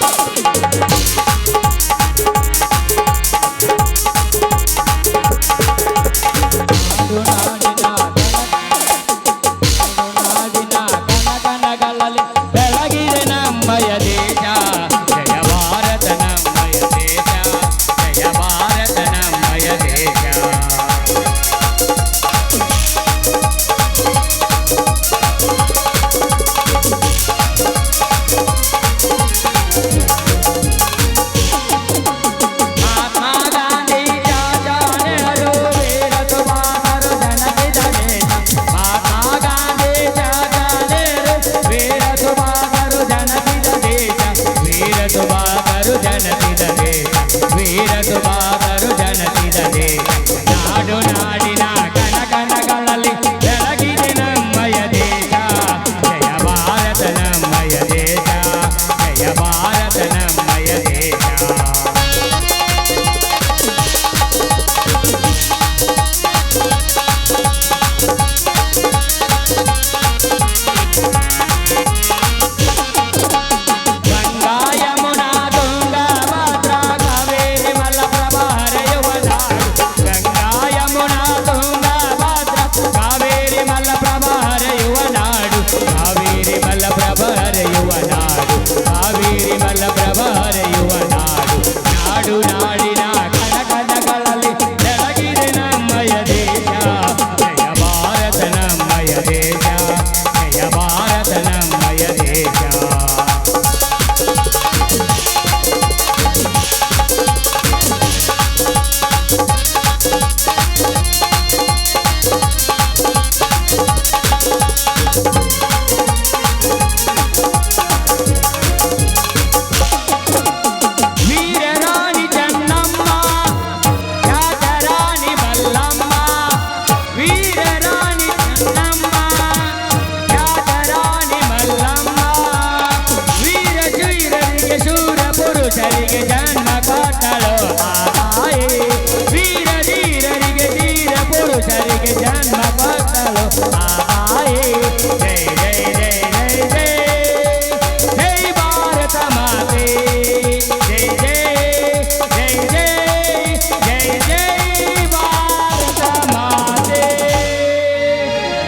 Bye.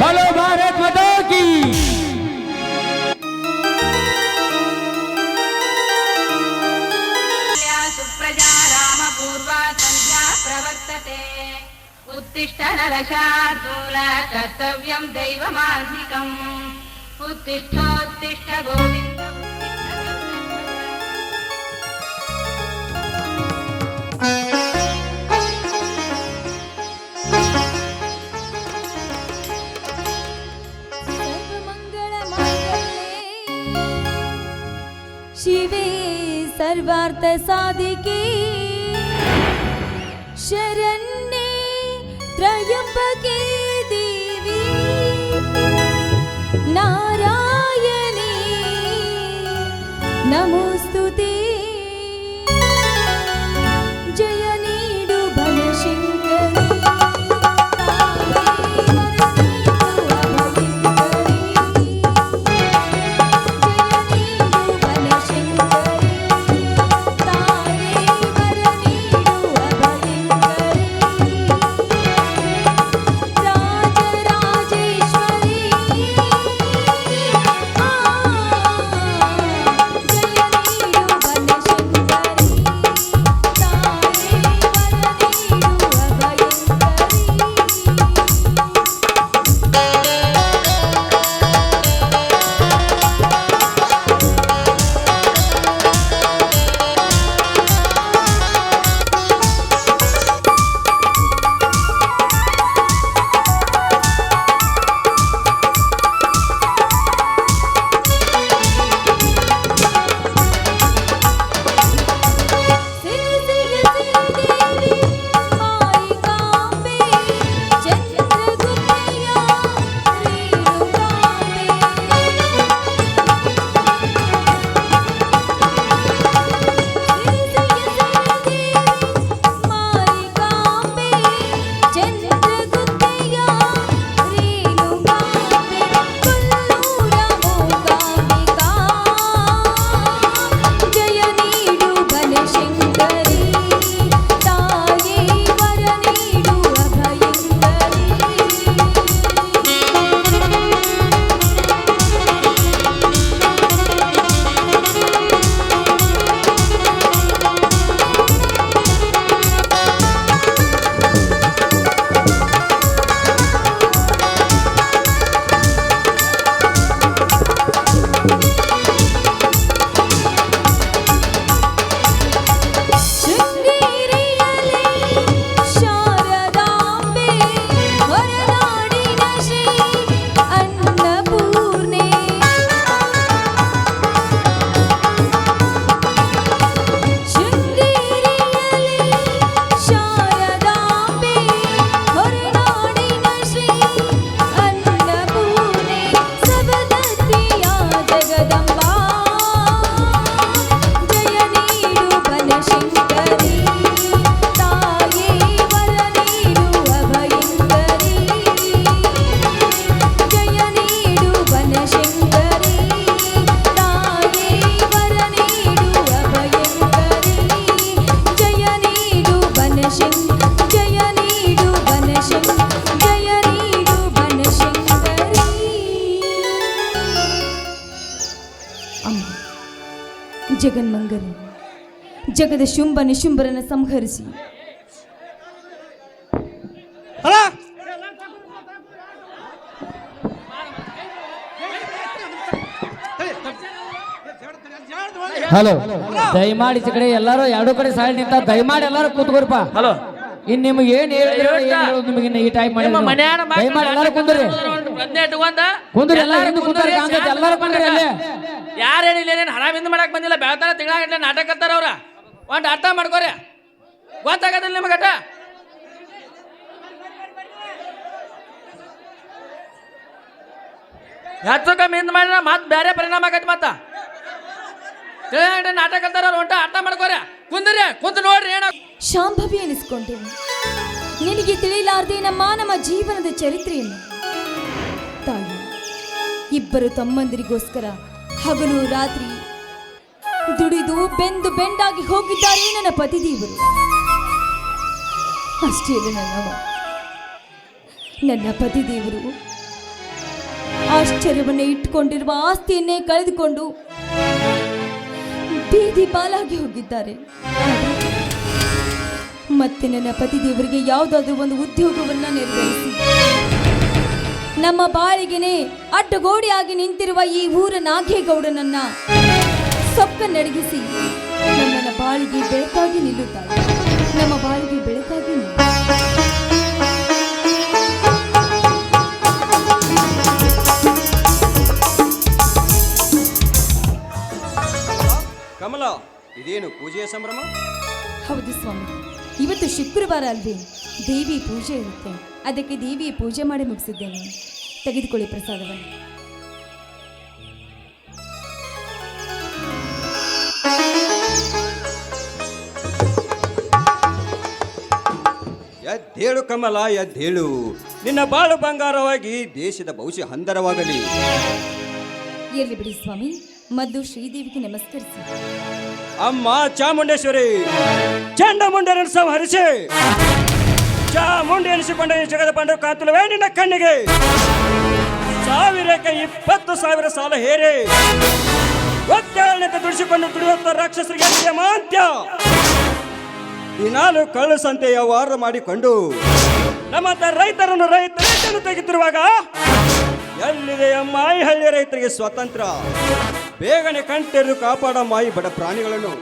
Hello Bharat మతాకి. సుప్రజా రామ పూర్వా సంధ్యా ఉత్తిష్ట నరశార్దూల కర్తవ్యం దైవమాసికం ఉత్తిష్టోత్తిష్ట గోవింద पार्थसाधिके शरण्ये त्रयम्बके देवी नारायणे नमो ಜಗದ ಶುಂಭ ನಿಶುಂಭರನ್ನು ಸಂಹರಿಸಿ. ಹಲೋ ದಯಮಾಡಿ ಈ ಕಡೆ ಎಲ್ಲಾರು ಎರಡು ಕಡೆ ಸೈಡ್ ನಿಂತ ದಯಮಾಡಿ ಎಲ್ಲರೂ ಕೂತ್ಕೊರ್ಪ ಹಲೋ ಇನ್ ನಿಮ್ಗೆ ಏನ್ ಹೇಳಿದ್ರೆ ಏನ್ ಹೇಳೋದು ನಿಮಗೆ ಇನ್ನು ಈ ಟೈಪ್ ಮಾಡಿ ದಯಮಾಡಿ ಎಲ್ಲಾರು ಕುಂದ್ರಿ. ಕುಂದ್ರಿ ಎಲ್ಲ ಹಿಂದೆ ಕಾಣ್ತೈತಿ ಎಲ್ಲಾರು ಕುಂದ್ರಿ ಅಲ್ಲೇ. ಯಾರೇನಿಲ್ಲ ಏನೇನು ಹರಾಮಿಂದ ಮಾಡಕ್ ಬಂದಿಲ್ಲ. ಬೆಳತಾರ ತಿಂಗಳ ನಾಟಕ ಅಂತಾರ ಅವ್ರ. ಒಂದ್ ಅರ್ಥ ಮಾಡ್ಕೋರಿ. ಗೊತ್ತಾಗದಿಲ್ಲ ನಿಮಗಟ? ಹೆಚ್ಚು ಕಮ್ಮಿ ಹಿಂದ್ ಮಾಡಿದ್ರೆ ಮತ್ತೆ ಬೇರೆ ಪರಿಣಾಮ ಆಗತ್ತೆ ಮತ್ತ. ನಾಟಕ ಅವ್ರು ಹೊಂಟ ಅರ್ಥ ಮಾಡ್ಕೋರಿ. ಕುಂದ್ರಿ, ಕುಂತ ನೋಡ್ರಿ ಏನ. ಶಾಂಭವಿ ಎನಿಸ್ಕೊಂಡೇನೆ ನಿನಗೆ ತಿಳಿಲಾರ್ದೆ ನಮ್ಮ ನಮ್ಮ ಜೀವನದ ಚರಿತ್ರೆಯನ್ನು. ತಾಯಿ, ಇಬ್ಬರು ತಮ್ಮಂದಿರಿಗೋಸ್ಕರ ಹಗಲು ರಾತ್ರಿ ದುಡಿದು ಬೆಂದು ಬೆಂಡಾಗಿ ಹೋಗಿದ್ದಾರೆ ನನ್ನ ಪತಿದೇವರು ಅಷ್ಟೇ ನನ್ನವ ನನ್ನ ಪತಿದೇವರು ಆಶ್ಚರ್ಯವನ್ನು ಇಟ್ಟುಕೊಂಡಿರುವ ಆಸ್ತಿಯನ್ನೇ ಕಳೆದುಕೊಂಡು ಬೀದಿ ಪಾಲಾಗಿ ಹೋಗಿದ್ದಾರೆ. ಮತ್ತೆ ನನ್ನ ಪತಿದೇವರಿಗೆ ಯಾವುದಾದ್ರೂ ಒಂದು ಉದ್ಯೋಗವನ್ನ ನಿರ್ವಹಿಸಿ. ನಮ್ಮ ಬಾಳಿಗೆನೆ ಅಡ್ಡಗೋಡಿಯಾಗಿ ನಿಂತಿರುವ ಈ ಊರ ನಾಗೇಗೌಡನನ್ನ ಸೊಕ್ಕ ನಡಗಿಸಿ ನಮ್ಮನ್ನ ಬಾಳಿಗೆ ಬೆಳಕಾಗಿ ನಿಲ್ಲುತ್ತಾರೆ. ನಮ್ಮ ಬಾಳಿಗೆ ಬೆಳಕಾಗಿ ನಿಲ್ಲ. ಕಮಲ ಇದೇನು ಪೂಜೆಯ ಸಂಭ್ರಮ? ಹೌದು ಸ್ವಾಮಿ. ಇವತ್ತು ಶುಕ್ರವಾರ ಅಲ್ವೇ. ದೇವಿ ಪೂಜೆ ಇರುತ್ತೆ. ಅದಕ್ಕೆ ದೇವಿಯ ಪೂಜೆ ಮಾಡಿ ಮುಗಿಸಿದ್ದೇನೆ. ತೆಗೆದುಕೊಳ್ಳಿ ಪ್ರಸಾದವನ್ನು. ಎದ್ದೇಳು ಕಮಲ ಎದ್ದೇಳು ನಿನ್ನ ಬಾಳು ಬಂಗಾರವಾಗಿ ದೇಶದ ಭವಿಷ್ಯ ಹಂದರವಾಗಲಿ. ಎಲ್ಲಿ ಬಿಡಿ ಸ್ವಾಮಿ ಮದ್ದು ಶ್ರೀದೇವಿಗೆ ನಮಸ್ಕರಿಸಿ. ಅಮ್ಮ ಚಾಮುಂಡೇಶ್ವರಿ ಚಂಡಮುಂಡರನ್ನು ಸಂಹರಿಸಿ ಚಾಮುಂಡಿ ಎನಿಸಿಕೊಂಡ ಈ ಜಗದ ಪಾಂಡವ ಕಾತುಲವೇ ನಿನ್ನ ಕಣ್ಣಿಗೆ. ಸಾವಿರಕ್ಕೆ ಇಪ್ಪತ್ತು ಸಾವಿರ ಸಾಲ ಹೇರಿ. ಒತ್ತಾಳನೆಂತ ದುಡಿಸಿಕೊಂಡು ದುಡಿಯುತ್ತ ರಾಕ್ಷಸರಿಗೆ ಅಂತ್ಯ ಮಾಂತ್ಯ. ದಿನಾಲು ಕಳ್ಳು ಸಂತೆ ವ್ಯವಹಾರ ಮಾಡಿಕೊಂಡು ನಮ್ಮಂತ ರೈತರನ್ನು ರೈತ ರೈತನ್ನು ತೆಗೆತಿರುವಾಗ ಎಲ್ಲಿದೆ ಈ ಹಳ್ಳಿ ರೈತರಿಗೆ ಸ್ವತಂತ್ರ ಬೇಗನೆ ಕಣ್ತೆರೆದು ಕಾಪಾಡ ಮಾಯಿ ಬಡ ಪ್ರಾಣಿಗಳನ್ನು.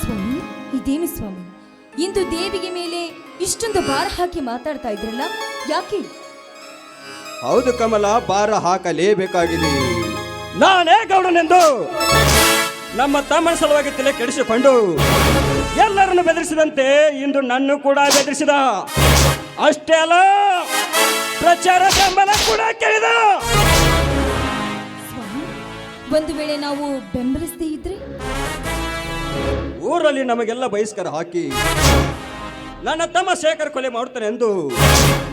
ಸ್ವಾಮಿ ಇದೇನು ಸ್ವಾಮಿ? ಇಂದು ದೇವಿಗೆ ಮೇಲೆ ಇಷ್ಟೊಂದು ಭಾರ ಹಾಕಿ ಮಾತಾಡ್ತಾ ಇದ್ರಲ್ಲ ಯಾಕೆ? ಹೌದು ಕಮಲ ಭಾರ ಹಾಕಲೇಬೇಕಾಗಿದೆ. ನಾನೇ ಗೌಡನೆಂದು ನಮ್ಮ ತಮ್ಮನ ಸಲುವಾಗಿ ತಲೆ ಕೆಡಿಸಿಕೊಂಡು ಎಲ್ಲರನ್ನು ಬೆದರಿಸಿದಂತೆ ಇಂದು ನನ್ನ ಕೂಡ ಬೆದರಿಸಿದ. ಅಷ್ಟೇ ಅಲ್ಲ ಪ್ರಚಾರ ಬೆಂಬಲ ಕೂಡ ಕೇಳಿದ. ಒಂದು ವೇಳೆ ನಾವು ಬೆಂಬಲಿಸದೇ ಇದ್ರೆ? ಊರಲ್ಲಿ ನಮಗೆಲ್ಲ ಬಹಿಷ್ಕಾರ ಹಾಕಿ ನನ್ನ ತಮ್ಮ ಶೇಖರ್ ಕೊಲೆ ಮಾಡುತ್ತಾನೆ ಎಂದು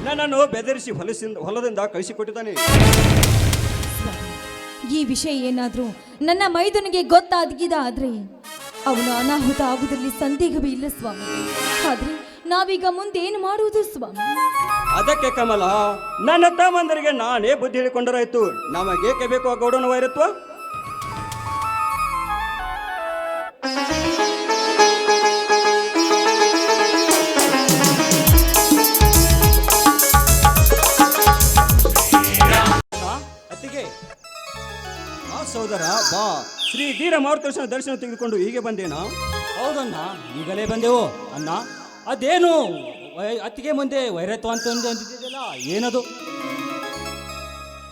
ನನ್ನನ್ನು ಬೆದರಿಸಿ ಹೊಲಸಿಂದ ಹೊಲದಿಂದ ಕಳಿಸಿಕೊಟ್ಟಿದ್ದಾನೆ. ಈ ವಿಷಯ ಏನಾದರೂ ನನ್ನ ಮೈದನಿಗೆ ಗೊತ್ತಾದಗಿದ ಆದ್ರೆ ಅವನು ಅನಾಹುತ ಆಗುವುದರಲ್ಲಿ ಸಂದೇಹವೇ ಇಲ್ಲ ಸ್ವಾಮಿ. ಆದ್ರೆ ನಾವೀಗ ಮುಂದೆ ಏನು ಮಾಡುವುದು ಸ್ವಾಮಿ? ಅದಕ್ಕೆ ಕಮಲ ನನ್ನ ತಮ್ಮಂದರಿಗೆ ನಾನೇ ಬುದ್ಧಿ ಹೇಳಿಕೊಂಡರಾಯ್ತು ನಮಗೇಕೆ ಬೇಕು ಆ ಗೌಡನ ವೈರತ್ವ? ಅತ್ತಿಗೆ ಆ ಸೋದರ ಬಾ. ಶ್ರೀ ವೀರ ಮಾರುತೇಶ್ವರ ದರ್ಶನ ತೆಗೆದುಕೊಂಡು ಹೀಗೆ ಬಂದೇನಾ? ಹೌದಣ್ಣ ಈಗಲೇ ಬಂದೆವು. ಅಣ್ಣ? ಅದೇನು ಅತ್ತಿಗೆ ಮುಂದೆ ವೈರತ್ವ ಅಂತ ಒಂದು ಏನದು?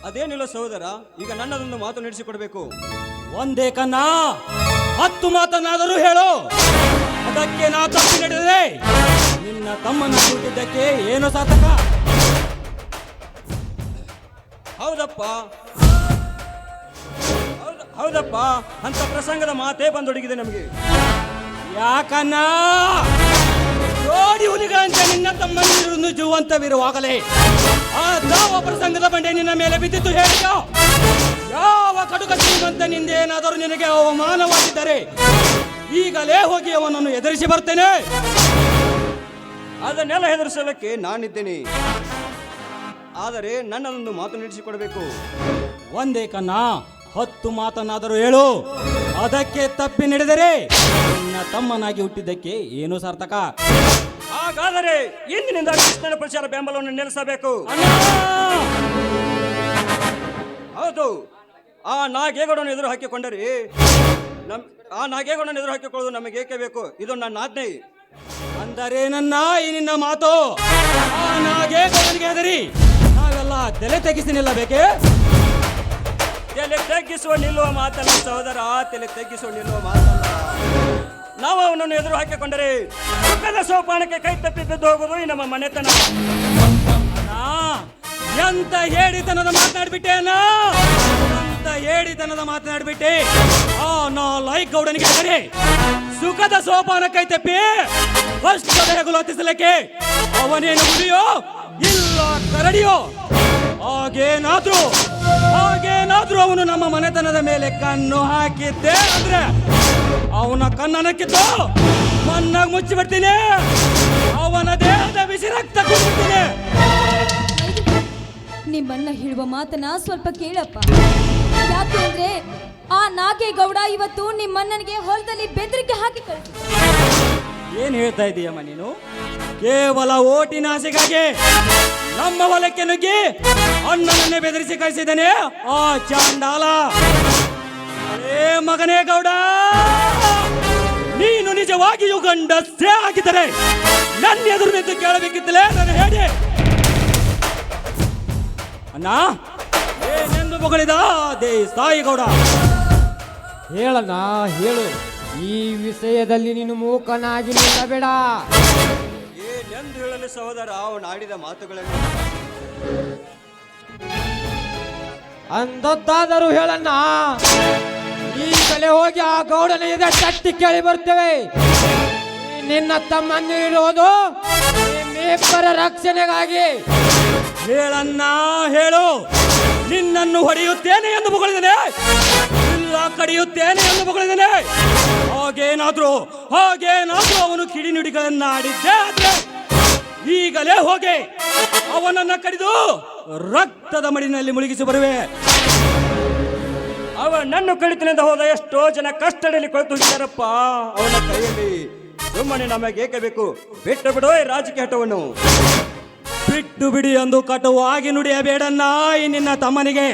ಅದೇನಿಲ್ಲ ಸಹೋದರ ಈಗ ನನ್ನದೊಂದು ಮಾತು ನಡೆಸಿಕೊಡ್ಬೇಕು. ಒಂದೇ ಕನ್ನ ಹತ್ತು ಮಾತನ್ನಾದರೂ ಹೇಳು. ಅದಕ್ಕೆ ನಾ ತಪ್ಪು ನಡೆದಿದೆ. ನಿನ್ನ ತಮ್ಮನ ಕೂಟಿದ್ದಕ್ಕೆ ಏನು ಸಾಧಕ ಹೌದಪ್ಪ. ಹೌದ- ಹೌದಪ್ಪ ಅಂತ ಪ್ರಸಂಗದ ಮಾತೇ ಬಂದೊಡಗಿದೆ ನಮಗೆ. ಯಾಕನ್ನ? ಜೋಡಿ ಹುಲಿಗಳಂತೆ ನಿನ್ನ ತಮ್ಮನಿರುವುದು ಜೀವಂತವಿರುವಾಗಲೇ ಆ ದಾವ ಪ್ರಸಂಗದ ಬಂಡೆ ನಿನ್ನ ಮೇಲೆ ಬಿದ್ದಿತ್ತು ಹೇಳಿದ ಯಾವ ಕಡುಕ ಶ್ರೀಮಂತ ನಿಂದೇನಾದರೂ ನಿನಗೆ ಅವಮಾನವಾಗಿದ್ದರೆ, ಈಗಲೇ ಹೋಗಿ ಅವನನ್ನು ಎದುರಿಸಿ ಬರ್ತೇನೆ. ಅದನ್ನೆಲ್ಲ ಹೆದರಿಸಲಿಕ್ಕೆ ನಾನಿದ್ದೇನೆ. ಆದರೆ ನನ್ನದೊಂದು ಮಾತು ನಡೆಸಿಕೊಡಬೇಕು. ಒಂದೇ ಕನ್ನ ಹತ್ತು ಮಾತನಾದರೂ ಹೇಳು. ಅದಕ್ಕೆ ತಪ್ಪಿ ನಡೆದರೆ ನಿನ್ನ ತಮ್ಮನಾಗಿ ಹುಟ್ಟಿದ್ದಕ್ಕೆ ಏನು ಸಾರ್ಥಕ? ಹಾಗಾದರೆ ಇಂದಿನಿಂದ ಕೃಷ್ಣನ ಪ್ರಚಾರ ಬೆಂಬಲವನ್ನು ನೆಲೆಸಬೇಕು ಹೌದು. ಆ ನಾಗೇಗೌಡನ ಎದುರು ಹಾಕಿಕೊಂಡರೆ ನಮ್ ಆ ನಾಗೇಗೌಡನ ಎದುರು ಹಾಕಿಕೊಳ್ಳೋದು ನಮಗೆ ಏಕೆ ಬೇಕು? ಇದು ನನ್ನ ಆಜ್ಞೆ. ಅಂದರೆ ನನ್ನ ಈ ನಿನ್ನ ಮಾತು. ಆ ನಾಗೇಗೌಡನಿಗೆ ಹೆದರಿ. ನಾವೆಲ್ಲ ತಲೆ ತೆಗಿಸಿ ನಿಲ್ಲಬೇಕೆ? ತಲೆ ತಗ್ಗಿಸುವ ನಿಲ್ಲುವ ಮಾತಲ್ಲ, ಸಹೋದರ ತಲೆ ತಗ್ಗಿಸುವ ನಿಲ್ಲುವ ಮಾತಲ್ಲ. ನಾವು ಅವನನ್ನು ಎದುರು ಹಾಕಿಕೊಂಡರೆ ಸುಖದ ಸೋಪಾನಕ್ಕೆ ಕೈ ತಪ್ಪಿ ಬಿದ್ದು ಹೋಗುವುದು ಈ ನಮ್ಮ ಮನೆತನ. ಎಂತ ಹೇಳಿತನದ ಮಾತನಾಡ್ಬಿಟ್ಟೆ ಅಣ್ಣ? ಎಂತ ಹೇಳಿತನದ ಮಾತನಾಡ್ಬಿಟ್ಟೆ? ಆ ನಾ ಲೈಕ್ ಗೌಡನಿಗೆ ಕರೆ ಸುಖದ ಸೋಪಾನ ಕೈ ತಪ್ಪಿ ಹತ್ತಿಸಲಿಕ್ಕೆ ಅವನೇನು ಗುರಿಯೋ ಇಲ್ಲ, ಕರಡಿಯೋ? ಹಾಗೇನಾದ್ರೂ ಹಾಗೇನಾದ್ರೂ ಅವನು ನಮ್ಮ ಮನೆತನದ ಮೇಲೆ ಕಣ್ಣು ಹಾಕಿದ್ದೆ ಅಂದ್ರೆ ಅವನ ಕಣ್ಣನಕ್ಕಿದ್ದು ಮಣ್ಣಾಗ ಮುಚ್ಚಿಬಿಡ್ತೀನಿ. ಅವನ ದೇಹದ ಬಿಸಿ ರಕ್ತ ಕುಡಿಬಿಡ್ತೀನಿ. ನಿಮ್ಮನ್ನ ಹೇಳುವ ಮಾತನ್ನ ಸ್ವಲ್ಪ ಕೇಳಪ್ಪ. ಯಾಕೆ ಅಂದ್ರೆ ಆ ನಾಗೇಗೌಡ ಇವತ್ತು ನಿಮ್ಮಣ್ಣನಿಗೆ ಹೊಲದಲ್ಲಿ ಬೆದರಿಕೆ ಹಾಕಿ ಕಳಿಸಿದ ಏನ್ ಹೇಳ್ತಾ ಇದೀಯಮ್ಮ ನೀನು? ಕೇವಲ ಓಟಿನ ಆಸೆಗಾಗಿ ನಮ್ಮ ಹೊಲಕ್ಕೆ ನುಗ್ಗಿ ಅಣ್ಣನನ್ನೇ ಬೆದರಿಸಿ ಕಳಿಸಿದ್ದಾನೆ, ಆ ಚಾಂಡಾಲ. ಅರೇ ಮಗನೇ ಗೌಡ, ನೀನು ನಿಜವಾಗಿಯೂ ಗಂಡಸೇ ಆಗಿದ್ದರೆ ನನ್ನ ಎದುರು ನಿಂತು ಕೇಳಬೇಕಿತ್ತಲೇ? ನಾನು ಹೇಳಿ. ಅಣ್ಣ, ಏನೆಂದು ಮಗಳಿದ ದೇ ಸಾಯಿ ಗೌಡ. ಹೇಳಣ್ಣ, ಹೇಳು. ಈ ವಿಷಯದಲ್ಲಿ ನೀನು ಮೂಕನಾಗಿ ನಿಲ್ಲಬೇಡ. ಏನೆಂದು ಹೇಳಲು ಸಹೋದರ ಅವನು ಆಡಿದ ಮಾತುಗಳನ್ನು ಅಂದದ್ದಾದರೂ ಹೇಳಣ್ಣ ಈಗಲೇ ಹೋಗಿ ಆ ಗೌಡನ ಇದೆ ತಟ್ಟಿ ಕೇಳಿ ಬರ್ತೇವೆ. ನಿನ್ನ ತಮ್ಮನ್ನು ಇರೋದು ನಿಮ್ಮಿಬ್ಬರ ರಕ್ಷಣೆಗಾಗಿ. ಹೇಳಣ್ಣ ಹೇಳು ನಿನ್ನನ್ನು ಹೊಡೆಯುತ್ತೇನೆ ಎಂದು ಬಗಳಿದ್ದೇನೆ ಇಲ್ಲ ಕಡಿಯುತ್ತೇನೆ ಎಂದು ಬಗಳಿದ್ದೇನೆ ಹಾಗೇನಾದ್ರೂ ಹಾಗೇನಾದ್ರೂ ಅವನು ಕಿಡಿ ನುಡಿಗಳನ್ನ ಆಡಿದ್ದೆ ಆದ್ರೆ ಈಗಲೇ ಹೋಗಿ ಅವನನ್ನ ಕಡಿದು ರಕ್ತದ ಮಡಿನಲ್ಲಿ ಮುಳುಗಿಸಿ ಬರುವೆ. ಅವನನ್ನು ಕಡಿತನಿಂದ ಹೋದ ಎಷ್ಟೋ ಜನ ಕಷ್ಟದಲ್ಲಿ ಕೊಳೆತು ಹೋಗಿದ್ದಾರಪ್ಪ. ಅವನ ಕೈಯಲ್ಲಿ ಸುಮ್ಮನೆ ನಮಗೆ ಏಕೆ ಬೇಕು? ಬಿಟ್ಟು ಬಿಡೋ ರಾಜಕೀಯ ಹಠವನ್ನು. ಬಿಟ್ಟು ಬಿಡಿ ಎಂದು ಕಟುವಾಗಿ ಈ ನಿನ್ನ ತಮ್ಮನಿಗೆ.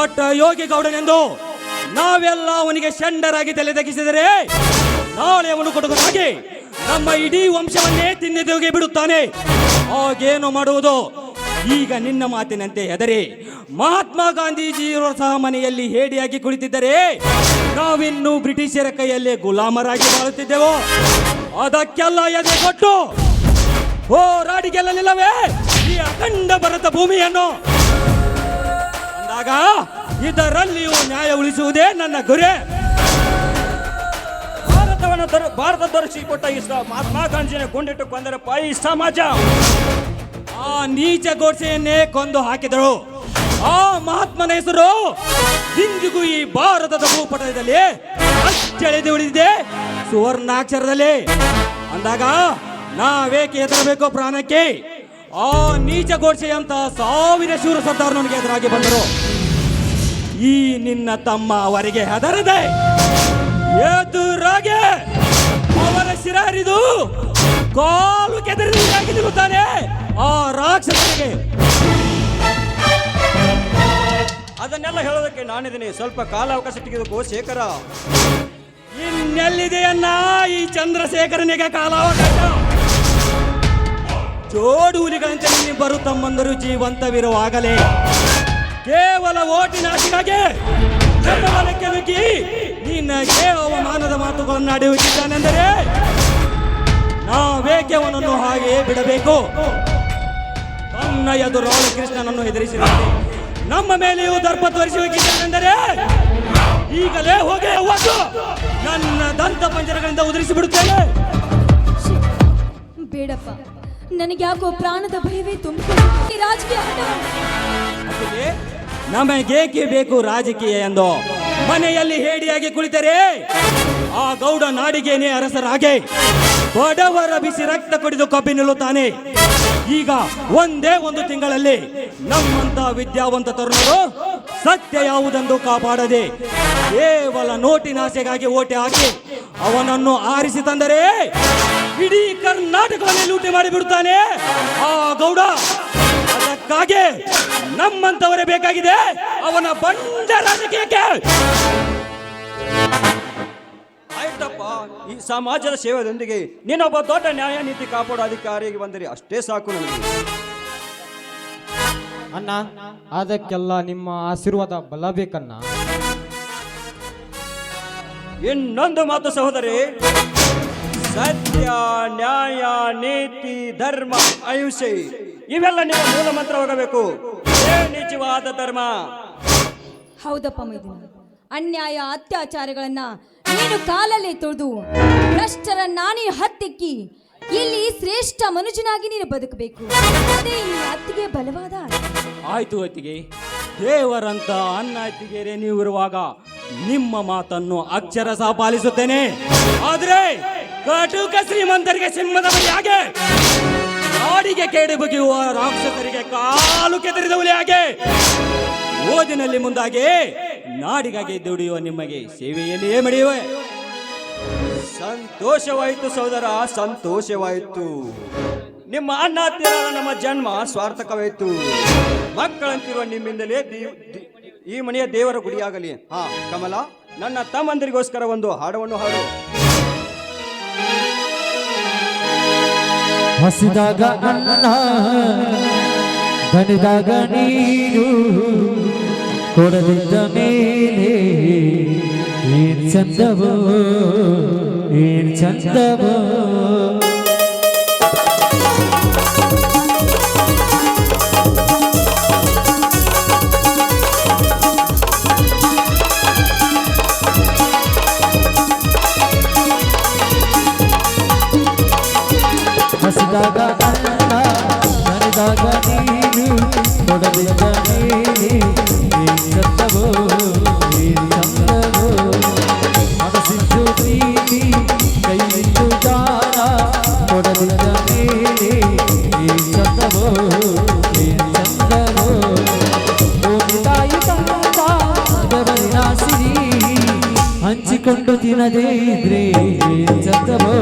ಆಟ ಯೋಗಿ ಗೌಡನೆಂದು ನಾವೆಲ್ಲ ಅವನಿಗೆ ಶಂಡರಾಗಿ ತಲೆ ತಗ್ಗಿಸಿದರೆ ನಾಳೆ ಅವನು ಹಾಗೆ ನಮ್ಮ ಇಡೀ ವಂಶವನ್ನೇ ತಿನ್ನೆದೋಗಿ ಬಿಡುತ್ತಾನೆ. ಹಾಗೇನು ಮಾಡುವುದು? ಈಗ ನಿನ್ನ ಮಾತಿನಂತೆ ಹೆದರಿ. ಮಹಾತ್ಮ ಗಾಂಧೀಜಿಯವರು ಸಹ ಮನೆಯಲ್ಲಿ ಹೇಡಿಯಾಗಿ ಕುಳಿತಿದ್ದರೆ ನಾವಿನ್ನು ಬ್ರಿಟಿಷರ ಕೈಯಲ್ಲಿ ಗುಲಾಮರಾಗಿ ಬಾಳುತ್ತಿದ್ದೆವು. ಅದಕ್ಕೆಲ್ಲ ಎದೆ ಕೊಟ್ಟು ಹೋರಾಡಿಗೆಲ್ಲ ಗೆಲ್ಲಲಿಲ್ಲವೇ ಈ ಅಖಂಡ ಭರತ ಭೂಮಿಯನ್ನು. ಅಂದಾಗ ಇದರಲ್ಲಿಯೂ ನ್ಯಾಯ ಉಳಿಸುವುದೇ ನನ್ನ ಗುರಿ. ಭಾರತವನ್ನು ಭಾರತ ದೊರಕಿಸಿಕೊಟ್ಟ ಈ ಮಹಾತ್ಮ ಗಾಂಧಿಯನ್ನು ಗುಂಡಿಟ್ಟು ಕೊಂದರಪ್ಪ ಈ ಸಮಾಜ. ಆ ನೀಚ ಗೋಡ್ಸೆಯನ್ನೇ ಕೊಂದು ಹಾಕಿದರು. ಆ ಮಹಾತ್ಮನ ಹೆಸರು ಇಂದಿಗೂ ಈ ಭಾರತದ ಭೂಪಟದಲ್ಲಿ ಅಚ್ಚಳಿದು ಉಳಿದಿದೆ. ಸುವರ್ಣಾಕ್ಷರದಲ್ಲಿ ಅಂದಾಗ ನಾವೇಕೆ ಹೆದರಬೇಕು ಪ್ರಾಣಕ್ಕೆ, ಆ ನೀಚ ಗೋಡ್ಸೆಯಂತ ಸಾವಿರ ಶೂರ ಸರ್ದಾರ್ ನನಗೆ ಎದುರಾಗಿ ಬಂದರು. ಈ ನಿನ್ನ ತಮ್ಮ ಅವರಿಗೆ ಹೆದರದೆ ಎದುರಾಗೆ ಅವರ ಶಿರ ಹರಿದು ಕಾಲು ಕೆದರಿ ನಿಲ್ಲುತ್ತಾನೆ ಆ ರಾಕ್ಷಸರಿಗೆ ಅದನ್ನೆಲ್ಲ ಹೇಳೋದಕ್ಕೆ ನಾನಿದ್ದೀನಿ. ಸ್ವಲ್ಪ ಕಾಲಾವಕಾಶ ತೆಗೆದುಕೋ, ಶೇಖರ. ಇನ್ನೆಲ್ಲಿದೆಯನ್ನ ಈ ಚಂದ್ರಶೇಖರನಿಗೆ ಕಾಲಾವಕಾಶ? ಜೋಡು ಹುಲಿಗಳಂತೆ ಬರು ತಮ್ಮಂದರು ಜೀವಂತವಿರುವಾಗಲೇ. ಕೇವಲ ಓಟಿನ ಆಸೆಗಾಗಿ ನನ್ನ ಹೊಲಕ್ಕೆ ನುಗ್ಗಿ ನಿನಗೆ ಅವಮಾನದ ಮಾತುಗಳನ್ನು ಅಡಿಯುತ್ತಿದ್ದಾನೆಂದರೆ ನಾವೇಕೆ ಅವನನ್ನು ಹಾಗೆಯೇ ಬಿಡಬೇಕು. ತನ್ನ ಎದುರಾಳು ಕೃಷ್ಣನನ್ನು ಹೆದರಿಸಿರುತ್ತದೆ ನಮ್ಮ ಮೇಲೆಯೂ ದರ್ಪ ತೋರಿಸಿ ಈಗಲೇ ಹೋಗಿ ಅವತ್ತು ನನ್ನ ದಂತ ಪಂಜರಗಳಿಂದ ಉದುರಿಸಿ ಬಿಡುತ್ತೇನೆ ಬೇಡಪ್ಪ. ನನಗೆ ಯಾಕೋ ಪ್ರಾಣದ ಭಯವೇ ತುಂಬಿಕೊಂಡು ರಾಜಕೀಯ ನಮಗೇಕೆ ಬೇಕು ರಾಜಕೀಯ ಎಂದು? ಮನೆಯಲ್ಲಿ ಹೇಡಿಯಾಗಿ ಕುಳಿತರೆ, ಆ ಗೌಡ ನಾಡಿಗೇನೆ ಅರಸರಾಗೆ. ಬಡವರ ಬಿಸಿ ರಕ್ತ ಕುಡಿದು ಕಬ್ಬಿ ನಿಲ್ಲುತ್ತಾನೆ. ಈಗ ಒಂದೇ ಒಂದು ತಿಂಗಳಲ್ಲಿ ನಮ್ಮಂತ ವಿದ್ಯಾವಂತ ತರುಣರು ಸತ್ಯ ಯಾವುದೆಂದು ಕಾಪಾಡದೆ ಕೇವಲ ನೋಟಿನಾಸೆಗಾಗಿ ಓಟೆ ಹಾಕಿ ಅವನನ್ನು ಆರಿಸಿ ತಂದರೆ ಇಡೀ ಕರ್ನಾಟಕವನ್ನೇ ಲೂಟಿ ಮಾಡಿಬಿಡುತ್ತಾನೆ. ಆ ಗೌಡ ಅದಕ್ಕಾಗಿ ನಮ್ಮಂತವರೇ ಬೇಕಾಗಿದೆ. ಅವನ ಬಂಡ ರಾಜಕೀಯಕ್ಕೆ ಆಯ್ತಪ್ಪ ಈ ಸಮಾಜದ ಸೇವೆಯೊಂದಿಗೆ ನೀನೊಬ್ಬ ದೊಡ್ಡ ನ್ಯಾಯ ನೀತಿ ಕಾಪಾಡೋ ಅಧಿಕಾರಿಗೆ ಬಂದರೆ ಅಷ್ಟೇ ಸಾಕು ನನಗೆ. ಅಣ್ಣ ಅದಕ್ಕೆಲ್ಲ ನಿಮ್ಮ ಆಶೀರ್ವಾದ ಬಲ ಬೇಕನ್ನ ಇನ್ನೊಂದು ಮಾತು ಸಹೋದರಿ ಸತ್ಯ ನ್ಯಾಯ ನೀತಿ ಧರ್ಮ ಅಹಿಂಸೆ. ಇವೆಲ್ಲ ನಿಮ್ಮ ಮೂಲ ಮಂತ್ರವಾಗಬೇಕು. ನಿಜವಾದ ಧರ್ಮ. ಹೌದಪ್ಪ ಮೈದುನ. ಅನ್ಯಾಯ ಅತ್ಯಾಚಾರಗಳನ್ನ ನೀನು ಕಾಲಲ್ಲೇ ತೊಳೆದು ಭ್ರಷ್ಟರ ನಾನೇ ಹತ್ತಿಕ್ಕಿ ಇಲ್ಲಿ ಶ್ರೇಷ್ಠ ಮನುಜನಾಗಿ ನೀನು ಬದುಕಬೇಕು. ಅದೇ ಈ ಅತ್ತಿಗೆ ಬಲವಾದ. ಆಯ್ತು ಅತ್ತಿಗೆ ದೇವರಂತ ಅನ್ನ ಅತ್ತಿಗೆರೆ ನೀವಿರುವಾಗ ನಿಮ್ಮ ಮಾತನ್ನು ಅಕ್ಷರಶಃ ಪಾಲಿಸುತ್ತೇನೆ. ಆದ್ರೆ ಕಟುಕ ಶ್ರೀಮಂತರಿಗೆ ಸಿಂಹದ ಬಗ್ಗೆ ಹಾಗೆ. ನಾಡಿಗೆ ಕೇಡಿ ಬಗೆಯುವ ರಾಕ್ಷಸರಿಗೆ ಕಾಲು ಕೆದರಿದ ಹುಲಿಯಾಗೆ. ಓದಿನಲ್ಲಿ ಮುಂದಾಗಿ ನಾಡಿಗಾಗಿ ದುಡಿಯುವ ನಿಮಗೆ ಸೇವೆಯಲ್ಲಿಯೇ ಮಡಿಯುವೆ. ಸಂತೋಷವಾಯಿತು ಸೋದರ, ಸಂತೋಷವಾಯಿತು. ನಿಮ್ಮ ಅಣ್ಣ ಹತ್ತಿರ ನಮ್ಮ ಜನ್ಮ ಸ್ವಾರ್ಥಕವಾಯಿತು. ಮಕ್ಕಳಂತಿರುವ ನಿಮ್ಮಿಂದಲೇ ಈ ಮನೆಯ ದೇವರ ಗುಡಿಯಾಗಲಿ. ಹಾ, ಕಮಲ, ನನ್ನ ತಮ್ಮಂದಿರಿಗೋಸ್ಕರ ಒಂದು ಹಾಡವನ್ನು ಹಾಡು. ಹಸಿದಾಗ ಅನ್ನ ದಣಿದಾಗ ನೀರು ಕೊಡದಿದ್ದ ಮೇಲೆ ಏನ್ ಚಂದವೋ ಏನ್ ಚಂದವೋ. ಹಸಿದಾಗ ಅನ್ನ ದಣಿದಾಗ ನೀರು ಕೊಡದಿದ್ದ ಮೇಲೆ ಏನ್ ಚಂದವೋ ಏನ್ ಚಂದವೋ ಮನಸ್ಸಿದ್ದು ಪ್ರೀತಿ ಕೈಯಿಟ್ಟು ದಾನ ಕೊಡದಿದ್ದ ಮೇಲೆ ಏನ್ ಚಂದವೋ ಏನ್ ಚಂದವೋ ಭೂಮಿ ತಾಯಿ ತಂದ ಬೆವರಿನ ಸಿರಿ ಹಂಚಿಕೊಂಡು ತಿನ್ನದೇ ಇದ್ರೆ ಏನ್ ಚಂದವೋ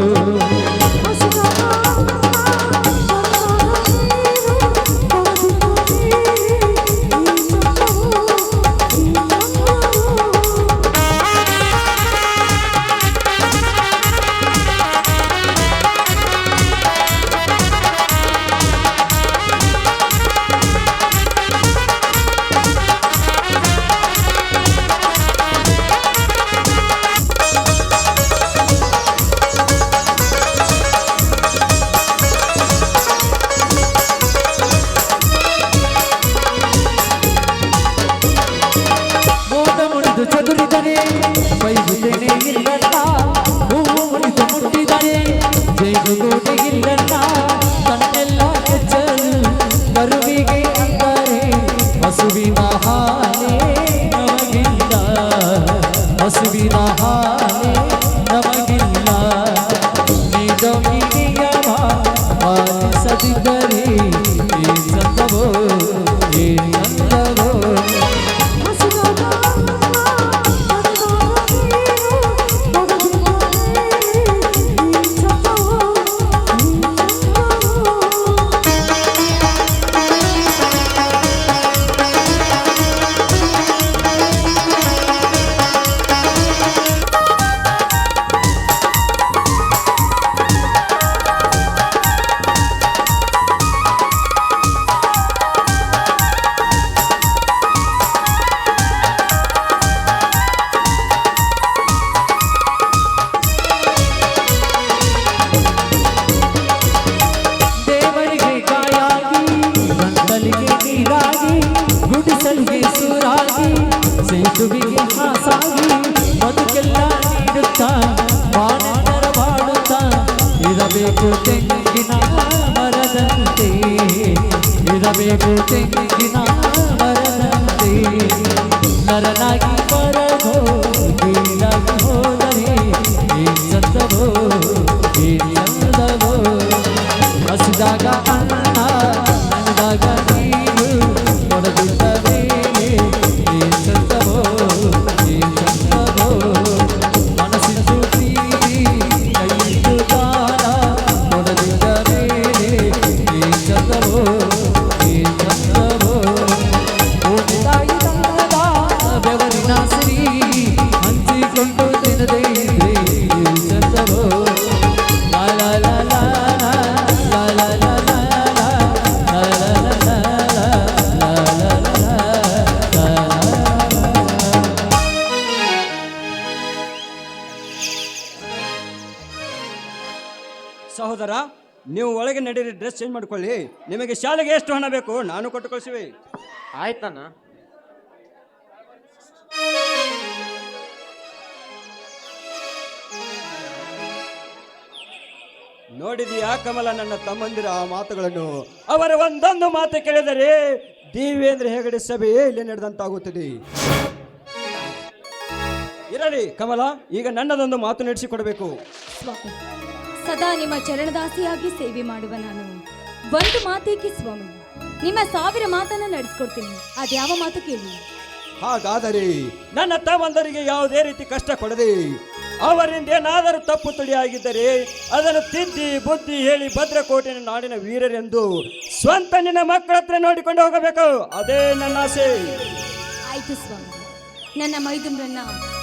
नरनाई पर ನೀವು ಒಳಗೆ ನಡೀರಿ ಡ್ರೆಸ್ ಚೇಂಜ್ ಮಾಡ್ಕೊಳ್ಳಿ. ನಿಮಗೆ ಶಾಲೆಗೆ ಎಷ್ಟು ಹಣ ಬೇಕು ನಾನು ಕೊಟ್ಟು ಕಳಿಸಿವಿ. ಆಯ್ತಣ್ಣ ನೋಡಿದೀಯಾ ಕಮಲ ನನ್ನ ತಮ್ಮಂದಿರ ಆ ಮಾತುಗಳನ್ನು? ಅವರ ಒಂದೊಂದು ಮಾತು ಕೇಳಿದರೆ ದೇವೇಂದ್ರ ಹೆಗಡೆ ಸಭೆ ಇಲ್ಲಿ ನಡೆದಂತಾಗುತ್ತದೆ. ಇರಲಿ ಕಮಲ ಈಗ ನನ್ನದೊಂದು ಮಾತು ನಡೆಸಿಕೊಡಬೇಕು. ಸ್ವಾಮಿ ಸದಾ ನಿಮ್ಮ ಚರಣದಾಸಿಯಾಗಿ ಸೇವೆ ಮಾಡುವ ನಾನು. ಒಂದು ಮಾತೇಕೆ ಸ್ವಾಮಿ? ನಿಮ್ಮ ಸಾವಿರ ಮಾತನ್ನ ನಡೆಸ್ಕೊಡ್ತೀನಿ. ಅದ್ಯಾವ ಮಾತು ಕೇಳಿ? ಹಾಗಾದರೆ ನನ್ನ ತಮ್ಮಂದರಿಗೆ ಯಾವುದೇ ರೀತಿ ಕಷ್ಟ ಕೊಡದೆ ಅವರಿಂದ ಏನಾದರೂ ತಪ್ಪು ತುಳಿಯಾಗಿದ್ದರೆ ಅದನ್ನು ತಿದ್ದಿ ಬುದ್ಧಿ ಹೇಳಿ ಭದ್ರಕೋಟೆಯ ನಾಡಿನ ವೀರರೆಂದು ಸ್ವಂತ ನಿನ್ನ ಮಕ್ಕಳ ಹತ್ರ ನೋಡಿಕೊಂಡು ಹೋಗಬೇಕು. ಅದೇ ನನ್ನ ಆಸೆ. ಆಯ್ತು ಸ್ವಾಮಿ. ನನ್ನ ಮೈದುಂಬ್ರನ್ನ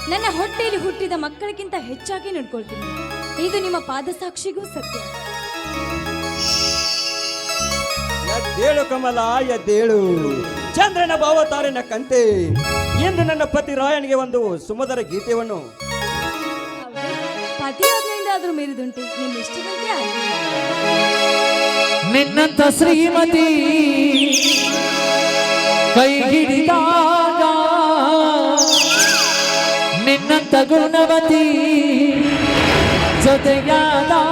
ನನ್ನ ಹೊಟ್ಟೆಯಲ್ಲಿ ಹುಟ್ಟಿದ ಮಕ್ಕಳಿಗಿಂತ ಹೆಚ್ಚಾಗಿ ನೋಡ್ಕೊಳ್ತೀನಿ. ಇದು ನಿಮ್ಮ ಪಾದಸಾಕ್ಷಿಗೂ ಸತ್ಯ. ಎದ್ದೇಳು ಕಮಲ ಎದ್ದೇಳು ಚಂದ್ರನ ಭಾವತಾರಿನ ಕಂತೆ. ಎಂದು ನನ್ನ ಪತಿ ರಾಯನಿಗೆ ಒಂದು ಸುಮಧುರ ಗೀತೆಯನ್ನು. ಹೌದಾ? ಪತಿ ಆಜ್ಞೆಯಿಂದ ಆದ್ರೂ ಮೀರಿದುಂಟು. ನಿಮ್ಮ ಇಷ್ಟದಂತೆ ಆಗಲಿ. ನಿನ್ನಂತ ಶ್ರೀಮತಿ ಕೈ ಹಿಡಿದಾಗ ನಿನ್ನಂತ ಗುಣವತಿ Santa Ana.